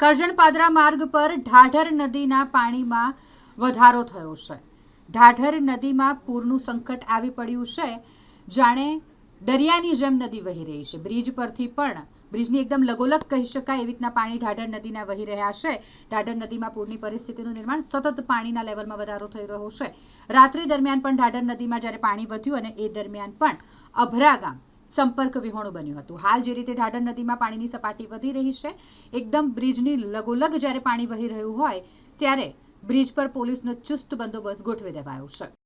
કરજણ પાદરા માર્ગ પર ઢાઢર નદીના પાણીમાં વધારો થયો છે. ઢાઢર નદીમાં પૂરનું સંકટ આવી પડ્યું છે. જાણે દરિયાની જેમ નદી વહી રહી છે. બ્રિજ પરથી પણ બ્રિજની એકદમ લગોલગ કહી શકાય એવી રીતના પાણી ઢાઢર નદીના વહી રહ્યા છે. ઢાઢર નદીમાં પૂરની પરિસ્થિતિનું નિર્માણ સતત પાણીના લેવલમાં વધારો થઈ રહ્યો છે. રાત્રિ દરમિયાન પણ ઢાઢર નદીમાં જ્યારે પાણી વધ્યું અને એ દરમિયાન પણ અભરા ગામ સંપર્ક વિહોણું બન્યું હતું. હાલ જે રીતે ઢાઢર નદીમાં પાણીની સપાટી વધી રહી છે, એકદમ બ્રિજની લગોલગ જ્યારે પાણી વહી રહ્યું હોય, ત્યારે બ્રિજ પર પોલીસનો ચુસ્ત બંદોબસ્ત ગોઠવી દેવાયો છે.